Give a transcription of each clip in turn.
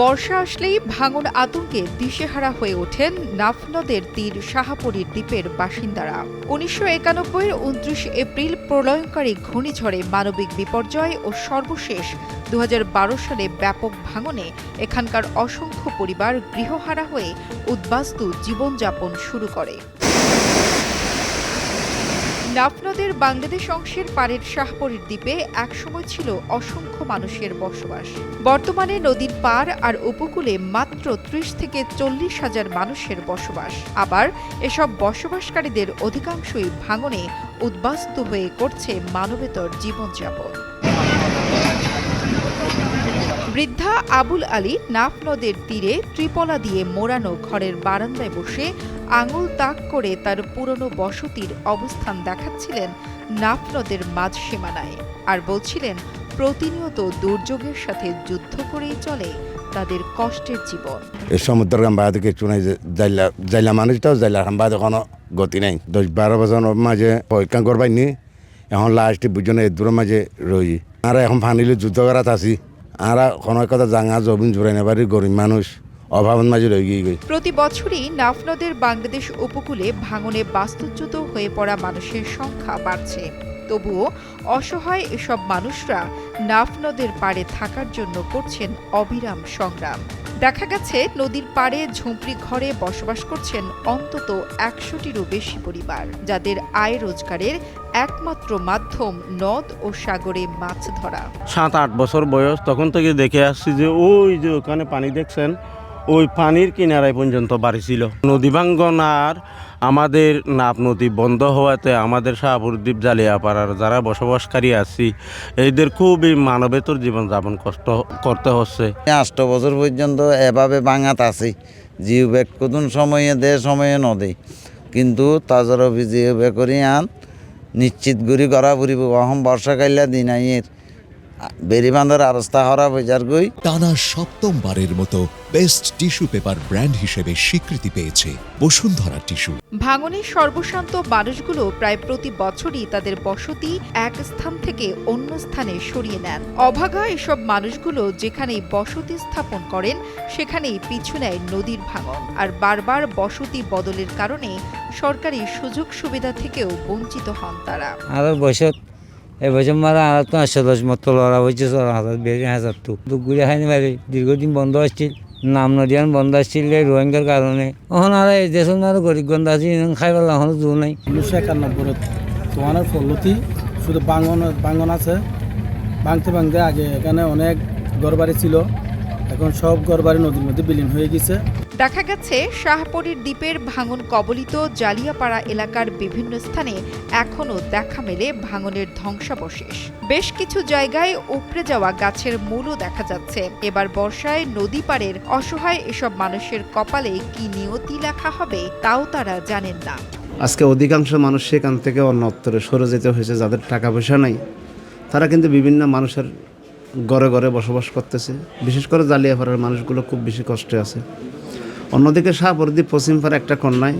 বর্ষা আসলেই ভাঙন আতঙ্কে দিশেহারা হয়ে ওঠেন নাফনদের তীর শাহাপুরীর দ্বীপের বাসিন্দারা। উনিশশো একানব্বইয়ের উনত্রিশ এপ্রিল প্রলয়ঙ্কারী ঘূর্ণিঝড়ে মানবিক বিপর্যয় ও সর্বশেষ দু হাজার বারো সালে ব্যাপক ভাঙনে এখানকার অসংখ্য পরিবার গৃহহারা হয়ে উদ্বাস্তু জীবনযাপন শুরু করে। নাফনদের বাংলাদেশ অংশের পাড়ের শাহপরীর দ্বীপে একসময় ছিল অসংখ্য মানুষের বসবাস। বর্তমানে নদীর পার আর উপকূলে মাত্র ত্রিশ থেকে চল্লিশ হাজার মানুষের বসবাস। আবার এসব বসবাসকারীদের অধিকাংশই ভাঙনে উদ্বাস্ত হয়ে করছে মানবেতর জীবনযাপন। বৃদ্ধা আবুল আলী নাফ নদের তীরে ত্রিপলা দিয়ে মোড়ানো ঘরের বারান্দায় বসে আঙুল তাক করে তার পুরনো বসতির অবস্থান দেখাচ্ছিলেন নাফ নদের মাঝ সীমানায় আর বলছিলেন, প্রতিনিয়ত দুর্যোগের সাথে যুদ্ধ করেই চলে তাদের কষ্টের জীবন। এই সমুদ্র বাদ কিছু নাই জাইলা মানুষটাও জাইলা বাদ কোনো গতি নাই। দশ বারো বছর মাঝে পরীক্ষা করবাই নি এখন লাস্টে বুঝো না দূরের মাঝে রই আর এখন ফানিলে যুদ্ধ করাত আছি। আর কোনো কথা জাঙা জবিন জোরাই নেবারি গরিব মানুষ। অভাবের মাঝে রয়ে গই প্রতি বছরই নাফ নদের বাংলাদেশ উপকূলে ভাঙনে বাস্তুচ্যুত হয়ে পড়া মানুষের সংখ্যা বাড়ছে। তবুও অসহায় এসব মানুষরা নাফ নদের পাড়ে থাকার জন্য করছেন অবিরাম সংগ্রাম। দেখা গেছে নদীর পাড়ে ঝুঁপড়ি ঘরে বসবাস করছেন অন্তত একশোটিরও বেশি পরিবার যাদের আয় রোজগারের একমাত্র মাধ্যম নদ ও সাগরে মাছ ধরা। সাত আট বছর বয়স তখন থেকে দেখে আসছি যে ওই যে ওখানে পানি দেখছেন ওই পানির কিনারায় পর্যন্ত বাড়ি ছিল। নদী ভাঙ্গনার আমাদের নাপ নদী বন্ধ হওয়াতে আমাদের শাহপুর দ্বীপ জালিয়াপাড়ার যারা বসবাসকারী আছি, এদের খুবই মানবেতর জীবনযাপন কষ্ট, করতে হচ্ছে। আষ্ট বছর পর্যন্ত এভাবে বাঙাত আছে জিও ব্যাগ কতুন সময়ে দে, সময়ে নদে কিন্তু তাজর জিও ব্যাগ করি আন নিশ্চিত গুড়ি করা ফুরিব অহম বর্ষাকাইলা দিন আইয়ের বেরি বান্ধর অবস্থা হরা বজার গই টানা সপ্তমবারের মতো বেস্ট টিস্যু পেপার ব্র্যান্ড হিসেবে স্বীকৃতি পেয়েছে বসুন্ধরা টিস্যু। ভাঙনের সর্বশান্ত মানুষগুলো প্রায় প্রতি বছরই তাদের বসতি এক স্থান থেকে অন্য স্থানে সরিয়ে নেন। অভাগা এসব মানুষগুলো যেখানেই বসতি স্থাপন করেন সেখানেই পিছু নেয় নদীর ভাঙন। আর বারবার বসতি বদলের কারণে সরকারি সুযোগ সুবিধা থেকেও বঞ্চিত হন তারা। আর বয়সত এই বছর মারা আর তো আসছে দশ মতো লড়া হয়েছে ছড়া হাজার বেড়ে হাজার তো। দুগুড়ি খাইনি মারি দীর্ঘদিন বন্ধ আসছিল, নাম নদিয়ান বন্ধ আসছিল রোহিঙ্গার কারণে। এখন আর এই দেশের আর গরিব গন্ধ আছে খাই পেলাম এখন জোর নাই। উনিশশো একানব্বই তোমার ফলতি, শুধু বাঙ্গন বাঙ্গন আছে। ভাঙতে ভাঙতে আগে এখানে অনেক ঘরবাড়ি ছিল, এখন সব ঘরবাড়ি নদীর মধ্যে বিলীন হয়ে গেছে। দেখা গেছে, শাহপরীর দ্বীপের ভাঙন কবলিত জালিয়াপাড়া এলাকার বিভিন্ন স্থানে এখনও দেখা মেলে ভাঙনের ধ্বংসাবশেষ। বেশ কিছু জায়গায় উপড়ে যাওয়া গাছের মূলও দেখা যাচ্ছে। এবার বর্ষায় নদী পাড়ের অসহায় এসব মানুষের কপালে কি নিয়তি লেখা হবে, তাও তারা জানেন না। আজকে অধিকাংশ মানুষ সেখান থেকে অন্যত্তরে সরে যেতে হয়েছে, যাদের টাকা পয়সা নাই। তারা কিন্তু বিভিন্ন মানুষের ঘরে ঘরে বসবাস করতেছে। বিশেষ করে জালিয়াপাড়ার মানুষগুলো খুব বেশি কষ্টে আছে। অন্যদিকে শাহপরদ্বীপ পশ্চিমপাড়া একটা কন্যায়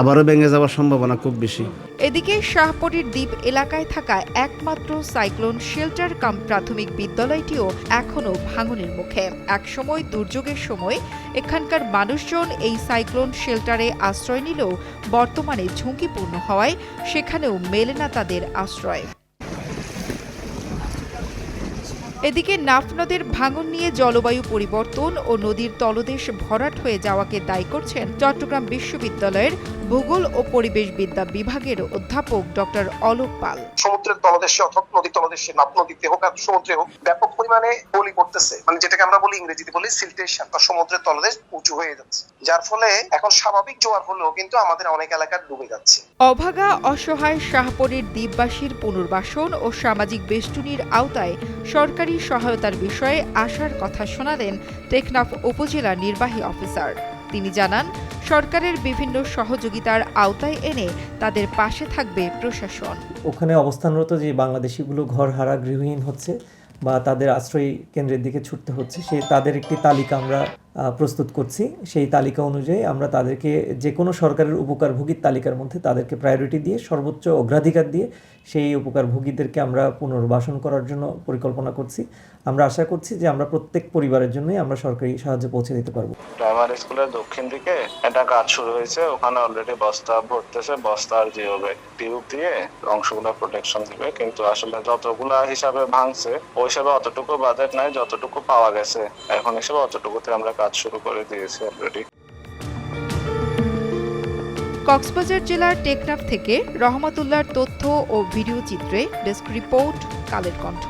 আবারও ভেঙে যাওয়ার সম্ভাবনা খুব বেশি। এদিকে শাহপরীর দ্বীপ এলাকায় থাকা একমাত্র সাইক্লোন শেল্টার কাম প্রাথমিক বিদ্যালয়টিও এখনও ভাঙনের মুখে। একসময় দুর্যোগের সময় এখানকার মানুষজন এই সাইক্লোন শেল্টারে আশ্রয় নিলেও বর্তমানে ঝুঁকিপূর্ণ হওয়ায় সেখানেও মেলে না তাদের আশ্রয়। এদিকে নাফ নদের ভাঙন নিয়ে জলবায়ু পরিবর্তন ও নদীর তলদেশ ভরাট হয়ে যাওয়াকে দায়ী করছেন চট্টগ্রাম বিশ্ববিদ্যালয়ের ভূগোল ও পরিবেশবিদ্যা বিভাগের অধ্যাপক ডক্টর অলোক পাল। সমুদ্রের তলদেশে অথবা নদীর তলদেশে নাপ নদীতে হোক আর সমুদ্রে হোক ব্যাপক পরিমাণে বলি পড়তেছে। মানে যেটাকে আমরা বলি ইংরেজিতে বলি সিলটেশন বা সমুদ্রের তলদেশ উঁচু হয়ে যাচ্ছে। যার ফলে এখন স্বাভাবিক জোয়ার হলেও কিন্তু আমাদের অনেক এলাকা ডুবে যাচ্ছে। অভাগা অসহায় শাহপরীর দ্বীপবাসীর পুনর্বাসন ও সামাজিক বেষ্টনীর আওতায় সরকারি সহায়তার বিষয়ে আশার কথা শোনালেন টেকনাফ উপজেলা নির্বাহী অফিসার। তিনি জানান, সরকারের বিভিন্ন সহযোগিতার আওতায় এনে তাদের পাশে থাকবে প্রশাসন। ওখানে অবস্থানরত যে বাংলাদেশিগুলো ঘর হারা গৃহহীন হচ্ছে বা তাদের আশ্রয় কেন্দ্রের দিকে ছুটতে হচ্ছে, সে তাদের একটি তালিকা আমরা প্রস্তুত করছি। সেই তালিকা অনুযায়ী আমরা তাদেরকে যে কোনো সরকারের উপকারভোগীর তালিকার মধ্যে তাদেরকে প্রায়োরিটি দিয়ে, সর্বোচ্চ অগ্রাধিকার দিয়ে সেই উপকারভোগীদেরকে আমরা পুনর্বাসন করার জন্য পরিকল্পনা করছি। আমরা আশা করছি যে আমরা প্রত্যেক পরিবারের জন্যই আমরা সরকারি সাহায্য পৌঁছে দিতে পারব। প্রাইমারি স্কুলের দক্ষিণ দিকে একটা কাজ শুরু হয়েছে। ওখানে অলরেডি বস্তা ভরতেছে, বস্তা আর জিওবে টিউব দিয়ে অংশগুলো প্রোটেকশন দিবে। কিন্তু আসলে যতগুলা হিসাবে ভাঙছে, ওই হিসাবে অতটুকু বাজেট নাই, যতটুকু পাওয়া গেছে। এখন হিসেবে অতটুকুতে আমরা কাজ শুরু করে দিয়েছি অলরেডি কক্সবাজার জেলার টেকনাফ থেকে রহমতুল্লাহর তথ্য ও ভিডিও চিত্রে ডেস্ক রিপোর্ট, কালের কণ্ঠ।